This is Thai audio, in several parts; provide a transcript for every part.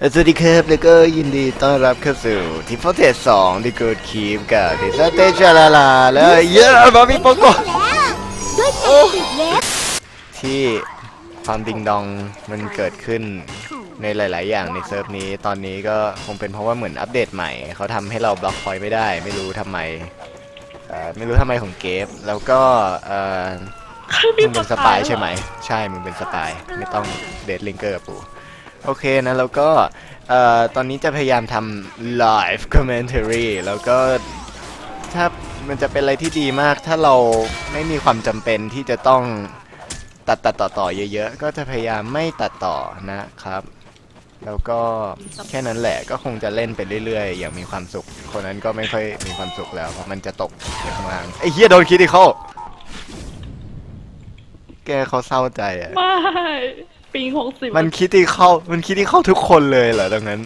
สวัสดีครับแล้วก็ยินดีต้อนรับเข้าสู่ทีฟเทสสองดีกูดคีมกับดิสเตชาลาลาแล้วเยอะบาบิโปโกด้วยพลังติดเล็บที่ความดิงดองมันเกิดขึ้นในหลาย ๆ อย่างในเซิร์ฟนี้ตอนนี้ก็คงเป็นเพราะว่าเหมือนอัปเดตใหม่ เขาทำให้เราบล็อกพอยต์ไม่ได้ ไม่รู้ทำไมเอ่อไม่รู้ทำไมของเกฟแล้วก็เอ่อมึงเป็นสปายใช่ไหม ใช่มึงเป็นสปายไม่ต้องเดทลิงเกอร์กับกู โอเคนะ แล้วก็ตอนนี้จะพยายามทำ live commentary แล้วก็ถ้ามันจะเป็นอะไรที่ดีมาก ถ้าเราไม่มีความจำเป็นที่จะต้องตัดตัดต่อต่อเยอะๆ ก็จะพยายามไม่ตัดต่อนะครับ แล้วก็แค่นั้นแหละก็คงจะเล่นไปเรื่อยๆ อย่างมีความสุข คนนั้นก็ไม่ค่อยมีความสุขแล้วเพราะมันจะตกอยู่ข้างล่างไอ้เฮียโดนคิดดิเขาแกเขาเศร้าใจอะไม่ ปิงหกสิบมันคิดที่เข้ามันคิดที่เข้าทุกคนเลยเหรอดังนั้น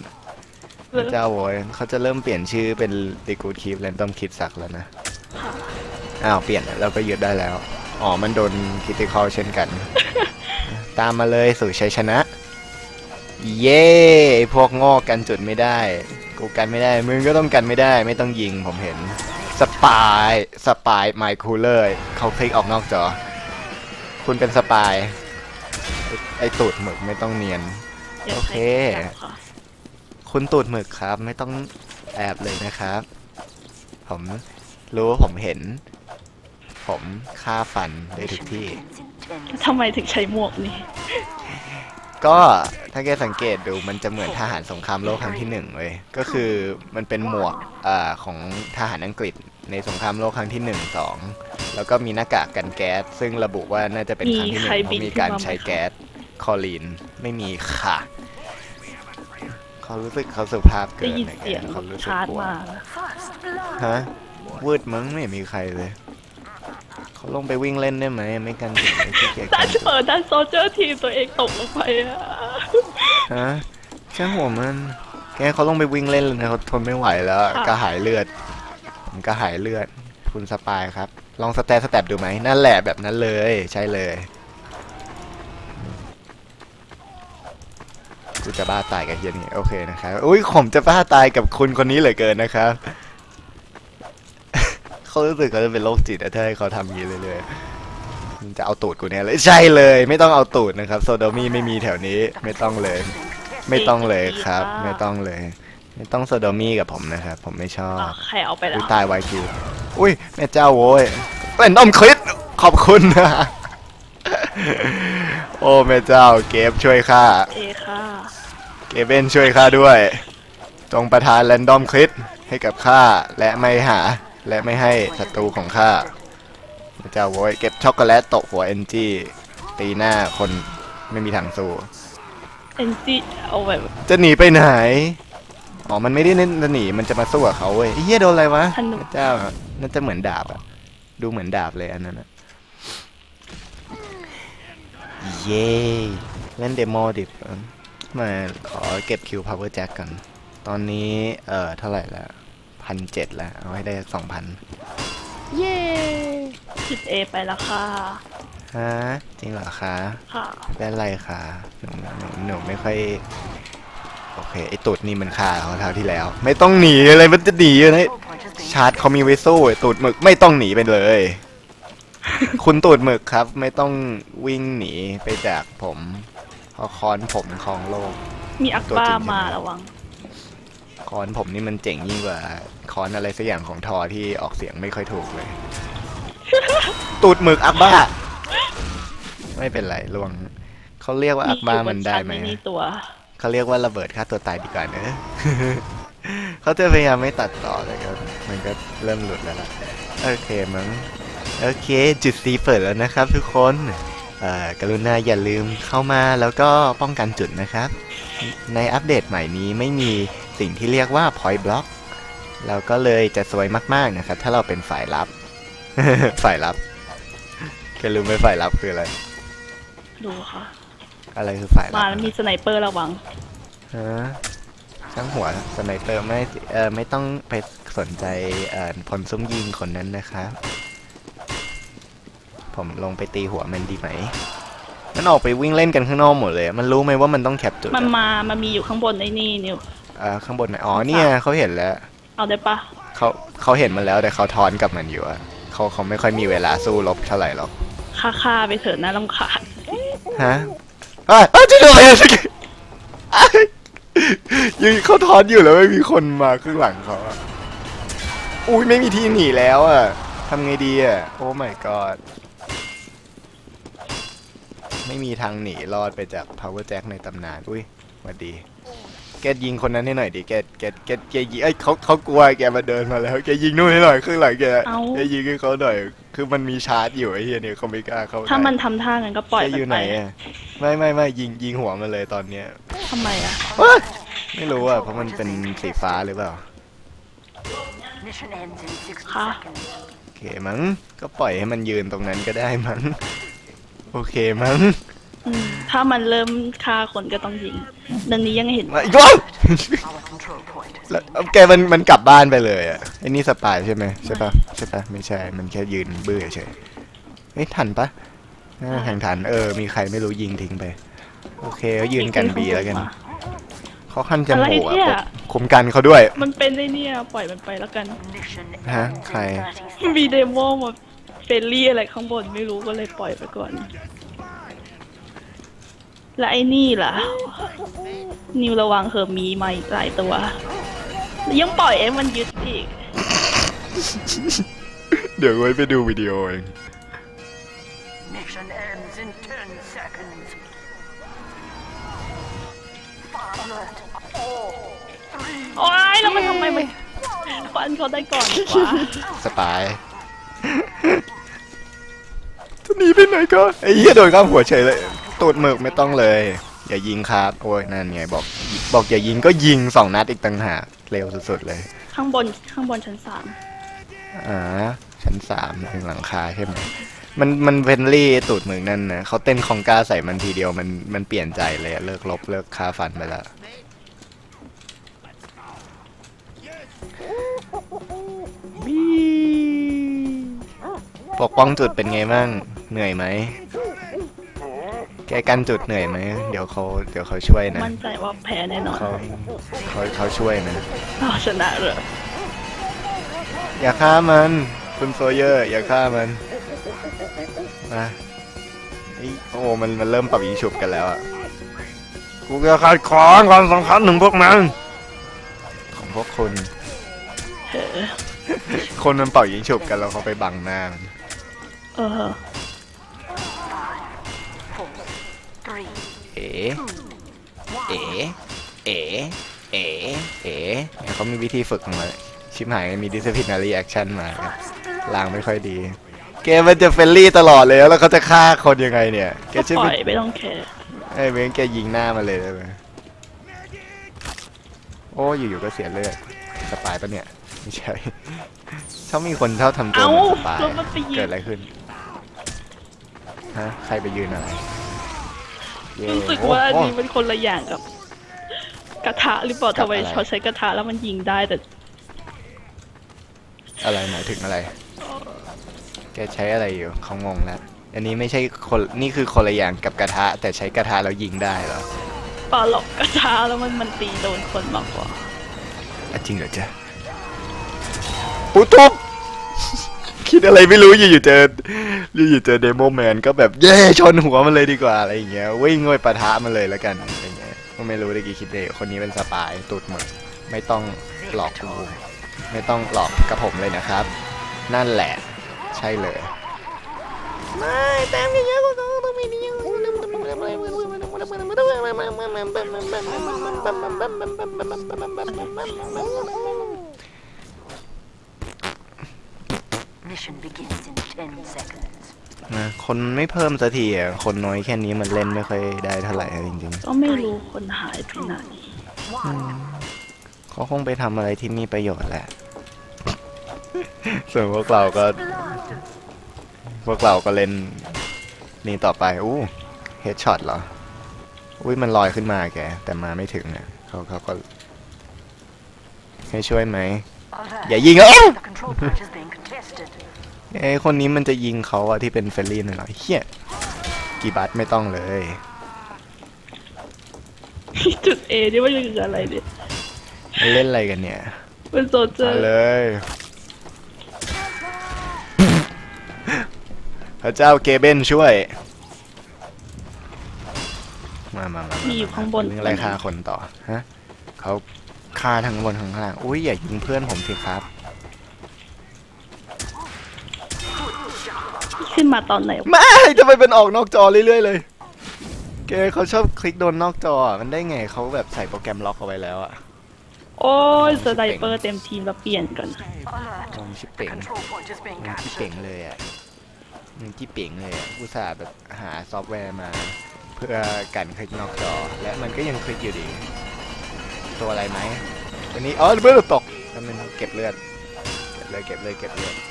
เลยเจ้าโวยเขาจะเริ่มเปลี่ยนชื่อเป็นดีกูดคีฟแรนดอมคิดสักแล้วนะอ้าวเปลี่ยนแล้วเราก็ยึดได้แล้วอ๋อมันโดนคิดที่เข้าเช่นกัน ตามมาเลยสู่ชัยชนะ เย้ไอ้พวกโง่กันจุดไม่ได้ กูกันไม่ได้มึงก็ต้องกันไม่ได้ ไม่ต้องยิงผมเห็นสปายสปายไมค์คูลเลอร์เขาคลิกออกนอกจอ คุณเป็นสปาย ไอ้ไอตูดหมึกไม่ต้องเนียนอย่าโอใช้เคจับค่ะคุณตูดหมึกครับ ไม่ต้องแอบเลยนะครับ ผมรู้ว่าผมเห็น ผมฆ่าฟันได้ทุกที่ ทำไมถึงใช้หมวกนี่ ก็ถ้าแกสังเกตดูมันจะเหมือนทหารสงครามโลกครั้งที่หนึ่งเลยก็คือมันเป็นหมวกอ่าของทหารอังกฤษ ในสงครามโลกครั้งที่หนึ่งสองแล้วก็มีหน้ากากกันแก๊ส ซึ่งระบุว่าน่าจะเป็นครั้งที่หนึ่งเพราะมีการใช้แก๊สคลอรีนไม่มีค่ะเขารู้สึกเขาสุภาพเกิได้นยินนะแกเสียงเขารู้สึกชาร์จกลัวมาฮะวืดมั้งไม่มีใครเลยเขาลงไปวิ่งเล่นได้ไหมไม่กันถึงไม่ขี้เกียจด้ากันนเปิดด้านโซเจอร์ทีมตัวเองตกลงไปอะฮะแค่หัวมัน แกเขาลงไปวิ่งเล่นเลยนะเขาทนไม่ไหวแล้วกระหายเลือด ผมกระหายเลือด คุณสปายครับ ลองสแตทสแตปดูไหม นั่นแหละแบบนั้นเลย ใช่เลยกูจะบ้าตายกับเฮียนี่โอเคนะครับอุ้ยผมจะบ้าตายกับคุณคนนี้เหลือเกินนะครับเขารู้สึกเขาจะเป็นโรคจิตอะถ้าให้เขาทำอย่างนี้เรื่อยๆมันจะเอาตูดกูเนี่ยเลยใช่เลย ไม่ต้องเอาตูดนะครับ โซโดมี่ไม่มีแถวนี้ ไม่ต้องเลย ไม่ต้องเลยครับ ไม่ต้องเลย ไม่ต้องโซโดมี่กับผมนะครับ ผมไม่ชอบอะใครเอาไปแล้อุ้วยตายไวคิว อุ้ยแม่เจ้าโว้ยเป็นน้อมคลิปขอบคุณนะ โอ้แม่เจ้าเกฟช่วยข้า เอค่ะ เกเบนช่วยข้าด้วย จงประทานแรนดอมคลิปให้กับข้าและไม่หา และไม่ให้ศัตรูของข้าพระเจ้าโว้ยเก็บช็อกโกแลตตกหัวเอ็นจีตีหน้าคนไม่มีทางสู้ เอ็นจีเอาแบบจะหนีไปไหน อ๋อ มันไม่ได้เน้นจะหนี มันจะมาสู้กับเขาเว้ยไอ้เฮียโดนอะไรวะธนู พระเจ้าอะน่าจะเหมือนดาบอะดูเหมือนดาบเลยอันนั้นอะเย้เล่นเดโมดิบมาขอเก็บคิว power jack กันตอนนี้ เอ่อ เท่าไหร่แล้วพันเจ็ดแล้วเอาให้ได้สองพันเย้จุดเอไปแล้วค่ะ ฮะ จริงเหรอคะ ค่ะได้ไรคะหนูหนูหนูไม่ค่อย โอเคไอตูดนี่มันฆ่าเขาเท่าที่แล้ว ไม่ต้องหนีเลยมันจะหนีเลยชาร์จเขามีไว้สู้ไอ้ตูดหมึกไม่ต้องหนีไปเลย คุณตูดหมึกครับ ไม่ต้องวิ่งหนีไปจากผมเพราะค้อนผมครองโลก มีอักตัวบ้าจริงใช่ไหมมาระวังค้อนผมนี่มันเจ๋งยิ่งกว่าค้อนอะไรสักอย่างของทอที่ออกเสียงไม่ค่อยถูกเลย ตูดหมึกอักบ้า ไม่เป็นไรลวงเขาเรียกว่าอักบ้ามันได้ไหมมีตัว เขาเรียกว่าระเบิดฆ่าตัวตายดีกว่าเนอะเขาจะพยายามไม่ตัดต่อเลยครับมันก็เริ่มหลุดแล้วล่ะโอเคมั้งโอเค จุดซีเปิดแล้วนะครับทุกคนเอ่อกรุณาอย่าลืมเข้ามาแล้วก็ป้องกันจุดนะครับ ในอัปเดตใหม่นี้ไม่มีสิ่งที่เรียกว่า point block เราก็เลยจะสวยมาก ๆ นะครับ ถ้าเราเป็นฝ่ายรับ ฝ่ายรับแกรู้ไหมฝ่ายรับคืออะไร ดูค่ะ อะไรคือฝ่ายรับมาแล้วมีสไนเปอร์ระวัง ฮะช่างหัวสไนเปอร์ไม่เอ่อไม่ต้องไปสนใจเอ่อพลซุ่มยิงคนนั้นนะครับผมลงไปตีหัวมันดีไหม มันออกไปวิ่งเล่นกันข้างนอกหมดเลย มันรู้ไหมว่ามันต้องแคปจุดมันอะมา มันมีอยู่ข้างบนไอ้นี่นิว อ่าข้างบนไหนอ๋อเนี่ยเขาเห็นแล้ว เอาได้ปะเขาเขาเห็นมันแล้วแต่เขาทอนกับมันอยู่อะเขาเขาไม่ค่อยมีเวลาสู้รบเท่าไหร่หรอก ค่าค่าไปเถอะน่ารำคาญฮะ อะอะจะโดนอะไรสักอะยืนเขาทอนอยู่แล้วไม่มีคนมาข้างหลังเขาอะอุ้ยไม่มีที่หนีแล้วอะทำไงดีอะโอ้ my god ไม่มีทางหนีรอดไปจาก power jack ในตำนาน อุ้ยสวัสดี แกยิงคนนั้นให้หน่อยดิแกแกแกแกยิงเอ้ยเขาเขากลัวแกมาเดินมาแล้วแกยิงนู่นให้หน่อยข้างหลังแกเอาแกยิงให้เขาหน่อย คือมันมีชาร์จอยู่ไอ้เฮียเนี่ยเขาไม่กล้าเข้าถ้าใกล้มันทำท่างั้นก็ปล่อยแกมันอยู่ไปไหนอะไม่ไม่ไม่ยิงยิงหัวมันเลยตอนเนี้ยทำไมอะไม่รู้อะเพราะมันเป็นสีฟ้าหรือเปล่า Mission ends in 60 Huh? seconds. โอเคมั้งก็ปล่อยให้มันยืนตรงนั้นก็ได้มั้งโอเคมั้ง อืมถ้ามันเริ่มฆ่าคนก็ต้องยิงดังนี้ยังเห็นมาอีกว้าว Our control point. แล้วเอาแกมันมันกลับบ้านไปเลยอะไอ้นี่สปายใช่ไหมใช่ปะใช่ปะไม่ใช่ มันแค่ยืนเบื่อเฉยเอ้ยทันปะน่าแข่งทันเออ มีใครไม่รู้ยิงทิ้งไป โอเคก็ยืนกันบีแล้วกันเขาขั้นจมูกอะไรเนี่ย อะคุมกันเขาด้วย มันเป็นไอ้เนี่ย ปล่อยมันไปแล้วกัน Mission Huh? ends in Kai. 30มีเดโมมาเฟรนลี่อะไรข้างบนไม่รู้ก็เลยปล่อยไปก่อน และไอ้นี่ล่ะ นิวระวังเหอะมีมาอีกหลายตัว ยังปล่อยไอ้มันยึดอีก เดี๋ยวไว้ไปดูวิดีโอเอง Mission ends in 10 seconds. Fire alert. Four, three, โอ๊ยแล้วมันทำไมมันฟันเขาได้ก่อนวะสปายจะหนีไปไหนก็ไอ้เหี้ยโดนข้ามหัวเฉยเลย ตูดหมึกไม่ต้องเลย อย่ายิงครับโอ้ยนั่นไงบอก บอกอย่ายิงก็ยิงสองนัดอีกต่างหากเร็วสุดๆเลยข้างบนข้างบนชั้นสามอ่าชั้นสามถึงหลังคาใช่ไหมมันมันเฟนลี่ตูดหมึกนั่นนะเขาเต้นคองกาใส่มันทีเดียวมันมันเปลี่ยนใจเลยอะเลิกลบเลิกคาฟันไปแล้วปกป้องจุดเป็นไงบ้างเหนื่อยไหม แกกันจุดเหนื่อยไหมเดี๋ยวเขาเดี๋ยวเขาช่วยนะมั่นใจว่าแพ้แน่นอนเขาเขาเขาช่วยนะอ้าวชนะเหรออย่าฆ่ามัน คุณโซเยอร์ อย่าฆ่ามันมาไอ้โอ้มันมันเริ่มปรับยิงฉุบกันแล้วอะกูจะขัดขวางความสำคัญของพวกมันของพวกคุณเออคนมันเป่ายิงฉุบกันแล้วเขาไปบังหน้ามันเออ four, three, เอ๋เอ๋เอ๋เอ๋เอ๋เนี่ยเขามีวิธีฝึกของมันชิบหายมี disciplinary action มาครับลางไม่ค่อยดี เกมมันจะเฟรนลี่ตลอดเลยแล้วเขาจะฆ่าคนยังไงเนี่ยแกก็ชื่อปเป็ล่อนยไม่ต้องแคร์ไอ้เม้งแกยิงหน้ามาเลยได้ไหมโอ้อยู่ๆก็เสียเลือดสปายปะเนี่ยไม่ใช่ชอบมีคนชอบทำตัวเอ้าเหมือนสปายแล้วมันไปยิเกิดงอะไรขึ้นฮะใครไปยืนอะไรเย้ รู้สึกว่าอันโอ้นี้เป็นคนละอย่างกับ กระทะหรือเปล่ากับทำไมอะไรเขาใช้กระทะแล้วมันยิงได้แต่ อะไรหมายถึงอะไร แกใช้อะไรอยู่เขางงแล้วอันนี้ไม่ใช่คนนี่คือคนละอย่างกับกระทะ แต่ใช้กระทะแล้วยิงได้เหรอปลาหลอกกระทะแล้วมันมันตีโดนคนมากกว่าอะจริงเหรอจ๊ะปุ๊ทุบคิดอะไรไม่รู้อยู่ๆเจอ อยู่ๆเจอเดโมแมนก็แบบเย่ชนหัวมันเลยดีกว่าอะไรอย่างเงี้ยวิ่งไปปะทะมันเลยแล้วกันอะไรเงี้ยก็ไม่รู้ได้กี่คิดเดคนนี้เป็นสปายตูดหมึกไม่ต้องหลอกกูไม่ต้องหลอกกับผมเลยนะครับ นั่นแหละ ใช่เลยไม่แต้มเยอะๆก็ต้องมีนี่ mission begins in 10 seconds. นะคนไม่เพิ่มสักทีอะคนน้อยแค่นี้มันเล่นไม่ค่อยได้เท่าไหร่อะจริงก็ไม่รู้คนหายไปไหนๆเขาคงไปทำอะไรที่มีประโยชน์แหละ ส่วนพวกเราก็ พวกเราก็เล่น นี่ต่อไป อู้เฮดช็อตเหรอ อุ้ยมันลอยขึ้นมาแก แต่มาไม่ถึงอะเขาเขาก็ ให้ช่วยไหม Alert. อย่ายิงอะ The control point is being contested. ไอ้คนนี้มันจะยิงเขาอะที่เป็นเฟรนลี่หน่อยเหรอเฮียกี่บัตไม่ต้องเลยจุดเอนี่มันคืออะไรเนี่ยเล่นอะไรกันเนี่ยเป็นโซเจอมาร์เลยพระเจ้าเกเบนช่วย มามามามีอยู่ข้างบนเรื่องอะไรฆ่าคนต่อฮะเขาฆ่าทั้งบนทั้งล่าง อุ้ยอย่ายิงเพื่อนผมสิครับ ขึ้นมาตอนไหนวะไม่ทำไมเป็นออกนอกจอเรื่อยๆเลยแกเขาชอบคลิกโดนนอกจออะมันได้ไงเขาแบบใส่โปรแกรมล็อกเอาไว้แล้วอะโอ้ยสไนเปอร์เต็มทีมแล้วเปลี่ยนก่อน Alert. มองชิบเป๋ง Control point is being มองที่เป๋ง captured. เลยอะมองที่เป๋งเลยอะอุตส่าห์แบบหาซอฟต์แวร์มา เพื่อกันคลิกนอกจอ และมันก็ยังคลิกอยู่ดี ตัวอะไรไหมตัวนี้อ๋อเบอร์ตกแล้วมันเก็บเลือดเก็บเลยเก็บเลยเก็บเลือดแป๊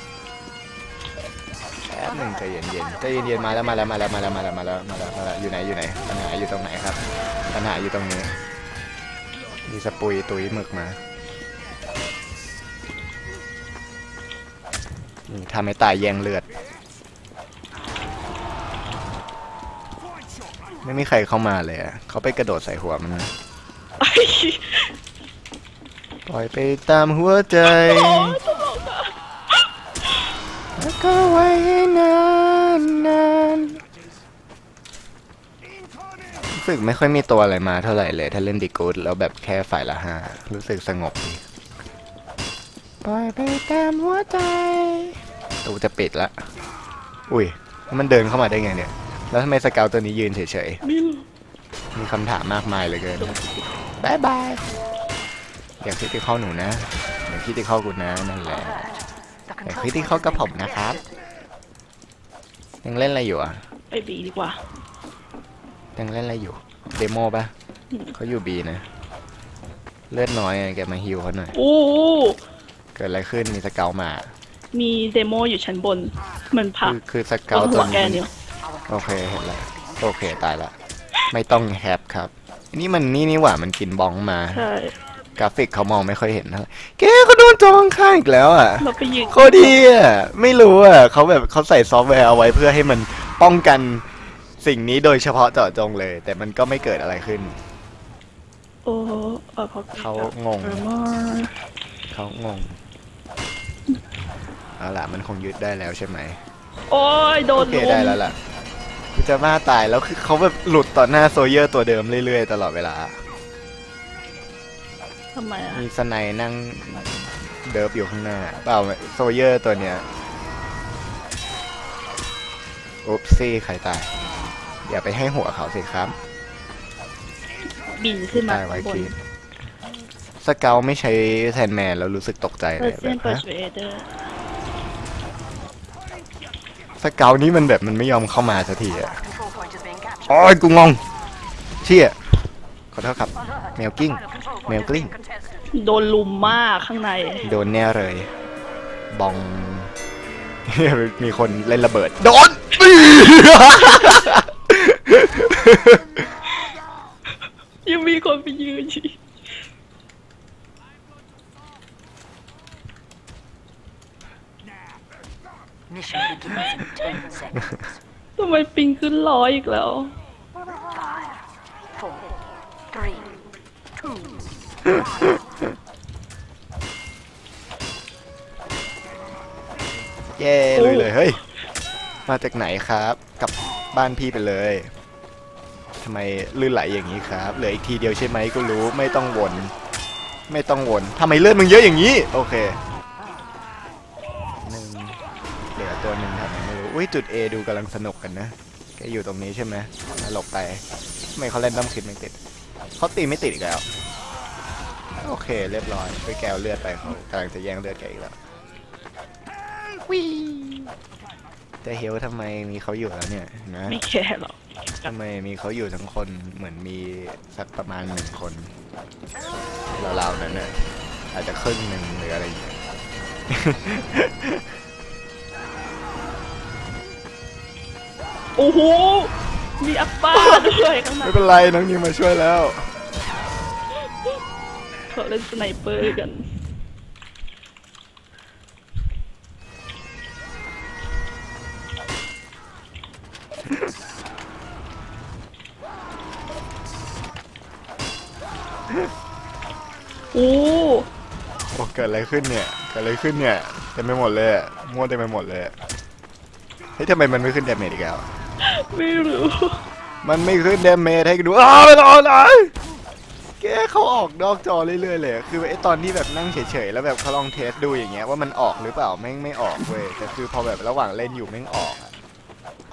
บหนึ่งใจเย็นๆใจเย็นๆมาแล้วมาแล้วมาแล้วมาแล้วมาแล้วมาแล้วมาแล้วมาแล้วอยู่ไหนอยู่ไหนปัญหาอยู่ตรงไหนครับปัญหาอยู่ตรงนี้มีสปุยตุยหมึกมานี่ทำให้ตายแย่งเลือด ไม่มีใครเข้ามาเลยอะเขาไปกระโดดใส่หัวมันนะปล่อยไปตามหัวใจแล้ว ก็ไว้ให้นานนานรู้สึกไม่ค่อยมีตัวอะไรมาเท่าไหร่เลย ถ้าเล่นดีกูดแล้วแบบแค่ฝ่ายละห้ารู้สึกสงบดีปล่อยไปตามหัวใจตูจะปิดละ อุ้ยแล้วมันเดินเข้ามาได้ไงเนี่ย แล้วทำไมสเกลตัวนี้ยืนเฉยไม่รู้ๆมีคำถามมากมายเหลยเกินบายบาย อย่าคิดที่เข้าหนูนะ อย่าคิดที่เข้ากูนะนั่นแหละ The แต่ control คิดที่ point เข้า is กับ being ผมนะครับ contested. ยังเล่นอะไรอยู่อะไปบีดีกว่ายังเล่นอะไรอยู่ เดโมปะอืมเขาอยู่บีนะ เลือดน้อยอะแกมาฮิวเขาหน่อย โอ้โหเกิดอะไรขึ้นมีสเกลมา มีเดโมอยู่ชั้นบนเหมือนผักคือคือสเกบลนตัหัววแกนี้เนี่ยโอเคเห็นแล้วโอเคตายละ ไม่ต้องแฮปครับ นี่มันนี่นี่หว่ามันกินบ้องมาใช่ กราฟิกเขามองไม่ค่อยเห็นเท่าไหร่แกเขาโดนจองข้างอีกแล้วอะเราไปยืนโคตรดีอะไม่รู้อะเขาแบบเขาใส่ซอฟต์แวร์เอาไว้เพื่อให้มันป้องกันสิ่งนี้โดยเฉพาะเจาะจงเลย แต่มันก็ไม่เกิดอะไรขึ้น โอ้โหเออเขาเขางงเออมาเขางงเอาล่ะมันคงยึดได้แล้วใช่ไหมโอ้ยโดโอนเคลุมได้แล้วล่ะกูจะบ้าตายแล้วคือเขาแบบหลุดต่อหน้าโซเยอร์ตัวเดิมเรื่อยๆ ตลอดเวลา ทำไมอะมีสไนด์นั่งเดิฟอยู่ข้างหน้า เปล่าโซเยอร์ตัวเนี้ยอุ๊บซี่ใครตาย อย่าไปให้หัวเขาสิครับ บินขึ้นมาตายไว้ข้างบนคีสเกลไม่ใช้แทนแมนแล้วรู้สึกตกใจเปเลอยร์แบเซนบเปอร์ฮะเเดอร์สเกลนี้มันแบบมันไม่ยอมเข้ามาสักทีอะ Control point is being captured. โอ้ยกูงง เชี่ย ขอโทษครับ Alert. แมวกิ้ง Final control point แมว is กลิ้ง being contested. โดนลุมมากข้างใน โดนแน่เลย บอง มีคนเล่นระเบิด โดน ยังมีคนไปยืนอยู่ Mission begins in 10 seconds. ทำไมปิงขึ้นร้อยอีกแล้ว Five, four, three, two, เย้ลุยเลยเฮ้ย มาจากไหนครับกลับบ้านพี่ไปเลยทำไมลื่นไหลอย่างนี้ครับเหลืออีกทีเดียวใช่ไหมก็รู้ไม่ต้องวน ไม่ต้องวนทำไมเลือดมึงเยอะอย่างนี้ โอเคหนึ่งเหลือตัวหนึ่งทำไมไม่รู้อุ้ยจุด A ดูกำลังสนุกกันนะแกอยู่ตรงนี้ใช่ไหมหลบไปทำไมเขาเล่นต้อมคิดไม่ติด เขาตีไม่ติดอีกแล้ว โอเค เรียบร้อยไปแกวเลือดไปเขากำลังจะแย่งเลือดแกอีกแล้ววิจะเฮลทำไมมีเขาอยู่แล้วเนี่ยนะไม่แค่หรอกทำไมมีเขาอยู่ทั้งคนเหมือนมีสักประมาณหนึ่งคนเราๆนั้นน่ะอาจจะครึ่งหนึ่งหรืออะไรอย่างเงี้ยโอ้โห มีอัปป้าด้วยข้างในไม่เป็นไรน้องนิวมาช่วยแล้ว เขาเล่นสไนเปอร์กันโอ้โอ้เกิดอะไรขึ้นเนี่ย เกิดอะไรขึ้นเนี่ยเต็มไปหมดเลยมั่วเต็มไปหมดเลยอะเฮ้ยทำไมมันไม่ขึ้นดมเมจอีกแล้ว ไม่รู้ มันไม่ขึ้นดมเมจให้ดูอ้าวไม่รอดเลย แกเขาออกนอกจอเรื่อยๆเลยคือไอตอนที่แบบนั่งเฉยๆแล้วแบบเขาลองเทสดูอย่างเงี้ยว่ามันออกหรือเปล่าแม่งไม่ออกเว้ยแต่คือพอแบบระหว่างเล่นอยู่แม่งออกอะ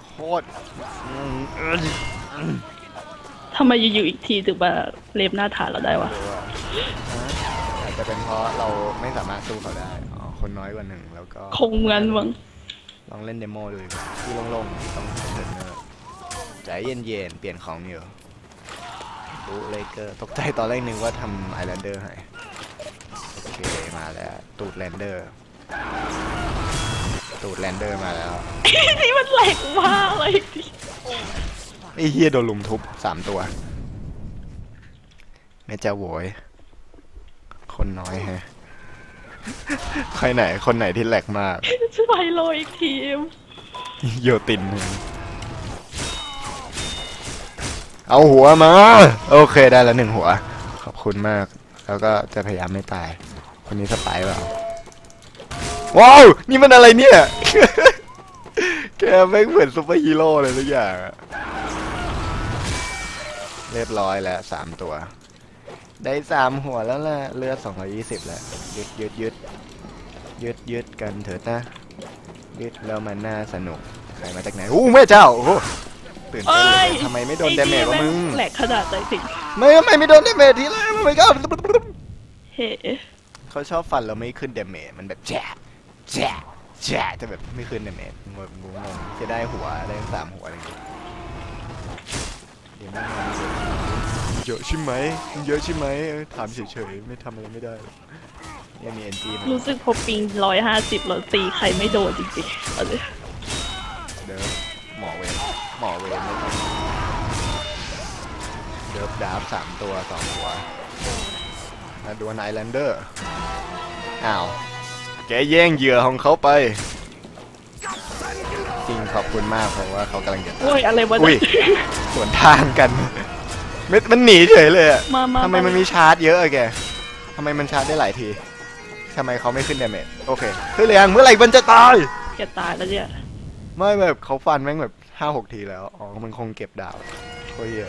โคตรอืมเออทำไมอยู่ๆอีกทีถึงมาเล็บหน้าฐานเราได้วะ อาจจะเป็นเพราะเราไม่สามารถสู้เขาได้อ๋อคนน้อยกว่าหนึ่งแล้วก็คงเงินมั้งลองเล่นเดโมดูดีกว่าที่โล่งๆต้องเถิดเนอร์ใจเย็นๆเปลี่ยนของอยู่ ดูเลเกอร์ตกใจตอนแรกนึกว่าทำไอแลนเดอร์ให้โอเคมาแล้วตูดแลนเดอร์ ตูดแลนเดอร์มาแล้ว นี่มันแหลกมากเลยดิไอ้เฮียโดนลุมทุบสามตัวแม่เจ้าโวย คนน้อยแฮะ ใครไหนคนไหนที่แหลกมากช่วยโลอีกทีมโยตินหนึ่ง เอาหัวมา โอเคได้แล้วหนึ่งหัว ขอบคุณมาก แล้วก็จะพยายามไม่ตาย คนนี้สไปร์เปล่าว้าวนี่มันอะไรเนี่ย แกแม่งเหมือนซูเปอร์ฮีโร่เลยทุกอย่างเรียบร้อยแล้วสามตัว ได้สามหัวแล้วล่ะเลือดสองร้อยี่สิบแล้วยึดยึดยึดยึดยึดกันเถิดนะยึดแล้วมันน่าสนุกใครมาจากไหนอู้แม่เจ้าโอ้ ตื่นเต้นเลยทำไมไม่โดนอ้เดเมจวะแงมึงแหลกขนาดไหนถึงไม่ทำไมไม่โดนเดเมจทีแรกไม่ก็เฮ้เขาชอบฟันแล้วไม่ขึ้นเดเมจมันแบบแจ๊ะแจ๊ะแจ๊ะจะแบบไม่ขึ้นเดเมจงงงงจะได้หัวได้สามหัวอะไรอย่างเงี้ยเดี๋ยวแม่งมาเยอะใช่ไหมเยอะใช่ไหมเออถามเฉยๆไม่ทำอะไรไม่ได้หรอกยังมีเอ็นจีมันรู้สึกพอปิงร้อยห้าสิบเราตีใครไม่โดนจริงๆเอาเลยเดิฟหมอเวน หมอเวนไม่ต้องเดิฟดาบสามตัวสองหัวแล้วดวลไอแลนเดอร์ อ้าว แกแย่งเหยื่อของเขาไป จริงขอบคุณมากเพราะว่าเขากำลังจะตายโอ้ยอะไรวะอุ้ยเนี่ยสวนทางกันไม่มันหนีเฉยเลยอะมามาทำไมมันมีชาร์จเยอะอะแกทำไมมันชาร์จได้หลายทีทำไมเขาไม่ขึ้นเดเมจโอเคขึ้นเลยยังเมื่อไหร่มันจะตายแกตายแล้วเนี่ยไม่แบบเขาฟันแม่งแบบ ห้าหกทีแล้ว อ๋อ มันคงเก็บดาวโคตรเหี้ย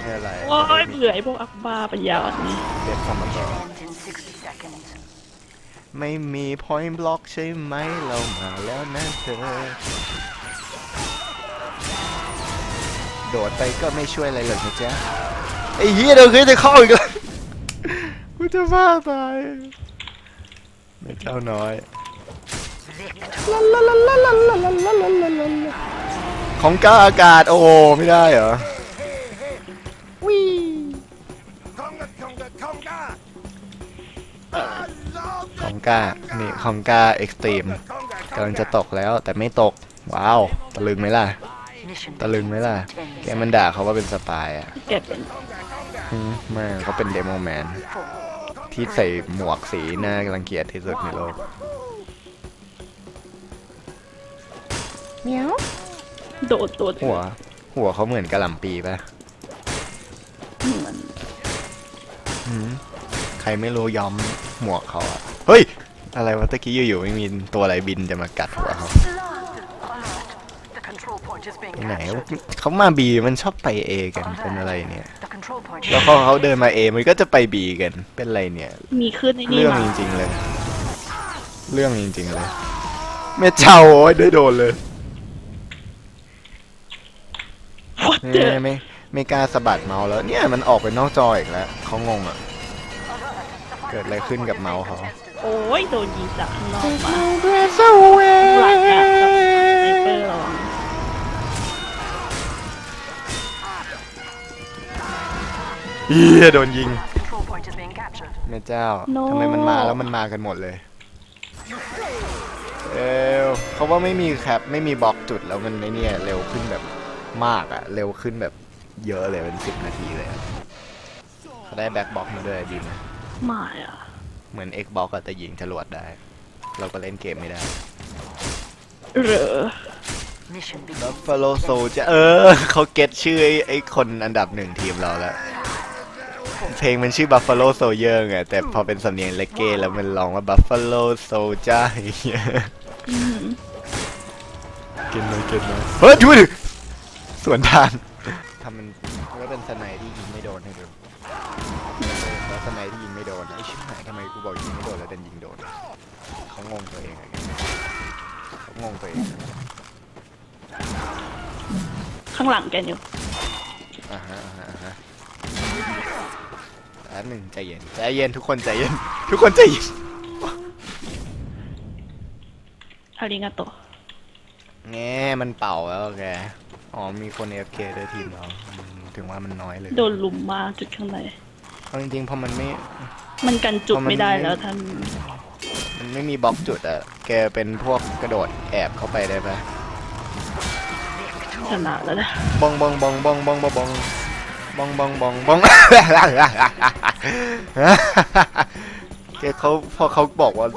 ไม่อะไรโอ้ยเบื่อไอ้พวกอักบ้าปัญญาอ่อนนี่เด็ดคอมมานเดอร์ Ends in 60 seconds. ไม่มี point block ใช่ไหม เรามาแล้วนะเธอ โดดไปก็ไม่ช่วยอะไรเลยนะจ๊ะ ไอ้เหี้ยเดี๋ยวเคยจะเข้าอีกแล้ว กูจะบ้าตาย ไม่เจ้าน้อย ของก้าอากาศ โอ้โหไม่ได้เหรอวิของก้า นี่ของก้าเอ็กซ์ตรีมกำลังจะตกแล้วแต่ไม่ตก ว้าว ตะลึงไหมล่ะ ตะลึงไหมล่ะ แกมันด่าเขาว่าเป็นสปายอะแมไม่เขาเป็นเดโมแมนที่ใส่หมวกสีหน้ารังเกียจที่สุดในโลก โดดตัวหัว หัวเขาเหมือนกระหล่ำปีป่ะเหมือนอืมใครไม่รู้ย้อมหมวกเขาอะเฮ้ย อะไรวะตะกี้อยู่ๆไม่มีตัวอะไรบินจะมากัดหัวเขา Alert. The control point is being ไปไหน captured. เขามาบีมันชอบไปเอกันเป็นอะไรเนี่ย The control point แล้วพอเขาเดินมาเอมันก็จะไปบีกันเป็นอะไรเนี่ย มีขึ้นในนี่เรื่องมาจริงๆเลย เรื่องจริงๆเลยแม่เจ้าโอ้ยได้โดนเลย วัดไม่เจอไม่ไม่ไม่กล้าสะบัดเมาส์แล้วเนี่ยมันออกไปนอกจออีกแล้วเขางงอะ เกิดอะไรขึ้นกับเมาส์เขาโอ้ยโดนยิงจากข้างนอกมา Breath หลังอะกับสไนเปอ away ร์ระวังเฮียโดนยิง Control point is being captured. แม่เจ้าทำไมมันมาแล้วมันมากันหมดเลยเอวเขาว่าไม่มีแคปไม่มีบล็อกจุดแล้วมันในเนี่ยเร็วขึ้นแบบ มากอะเร็วขึ้นแบบเยอะเลยเป็นสิบนาทีเลยอะเขาได้แบ็คบ็อกมาด้วยดีไหมไม่อะเหมือน Xbox อะแต่ยิงจรวดได้ เราก็เล่นเกมไม่ได้เหรอ Mission begins. Buffalo Soldier เออเขาเก็ตชื่อไอ้ไอ้คนอันดับหนึ่งทีมเราแล้ว เพลงมันชื่อ Buffalo Soldier ไงแต่พอเป็นสำเนียงเลกเก้แล้วมันร้องว่า Buffalo Soldier อืมกินเลยกินเลยเฮ้ยช่วยดิ สวนทางทำมันก็เป็นสไนที่ยิงไม่โดนให้ดูแล้วสไนที่ยิงไม่โดนไอ้ชิบหายทำไมกูบอกยิงไม่โดนแล้วดันยิงโดนเขางงตัวเองอะเขางงตัวเองข้างหลังแกอยู่อ่าฮะอ่าฮะอ่าฮะแป๊บหนึ่งใจเย็นใจเย็นทุกคนใจเย็นทุกคนใจเย็นอาริงาโตะแง่มันเป่าแล้วแก อ๋อมีคน FK ด้วยทีมเราอืมถึงว่ามันน้อยเลยโดนลุมมากจุดข้างในเอาจริงๆพอมันไม่ มันกันจุดเพราะมันไม่ได้ไม่แล้วท่าน มันไม่มีบล็อกจุดอะแกเป็นพวกกระโดดแอบเข้าไปได้ปะชนะแล้วนะบองบองบองบองบองบองบองบองบองบองบอง แกเขาพอเขาบอกว่า